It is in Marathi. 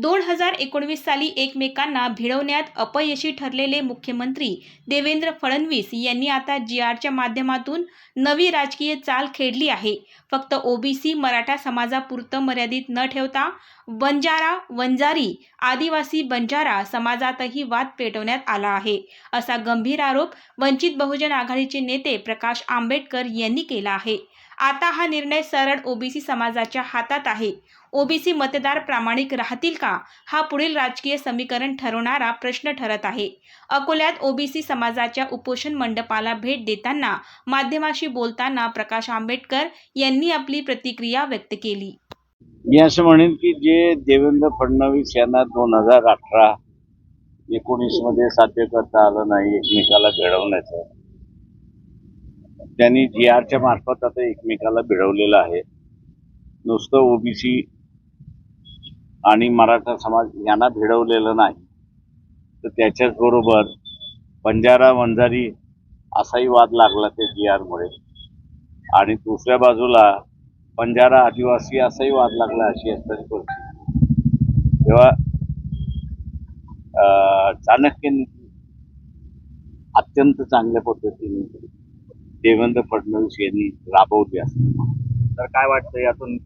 दोन हजार एकोणवीस साली एकमेकांना भिडवण्यात अपयशी ठरलेले मुख्यमंत्री देवेंद्र फडणवीस यांनी आता जी आरच्या माध्यमातून नवी राजकीय चाल खेळली आहे. फक्त ओबीसी मराठा समाजापुरतं मर्यादित न ठेवता बंजारा वंजारी आदिवासी बंजारा समाजातही वाद पेटवण्यात आला आहे असा गंभीर आरोप वंचित बहुजन आघाडीचे नेते प्रकाश आंबेडकर यांनी केला आहे. आता हा निर्णय सरळ ओबीसी समाजाच्या हातात आहे. ओबीसी मतदार प्रामाणिक राहतील का? हा पुढील राजकीय समीकरण ठरवणारा प्रश्न ठरत आहे. अकोल्यात ओबीसी समाजाच्या उपोषण मंडपाला भेट देताना माध्यमाशी बोलताना प्रकाश आंबेडकर यांनी आपली प्रतिक्रिया व्यक्त केली. मी असं म्हणेन की जे देवेंद्र फडणवीस यांना दोन हजार अठरा एकोणीसमध्ये साध्य करता आलं नाही एकमेकाला भिडवण्याचं त्यांनी जी आरच्या मार्फत आता एकमेकाला भिडवलेलं आहे. नुसतं ओबीसी आणि मराठा समाज यांना भिडवलेलं नाही. तर त्याच्याच बरोबर बंजारा वंजारी असाही वाद लागला ते जी आरमुळे आणि दुसऱ्या बाजूला बंजारा आदिवासी असाही वाद लागला अशी असताना परिस्थिती. तेव्हा चाणक्यांनी अत्यंत चांगल्या पद्धतीने देवेंद्र फडणवीस यांनी राबवली असते तर काय वाटतं यातून?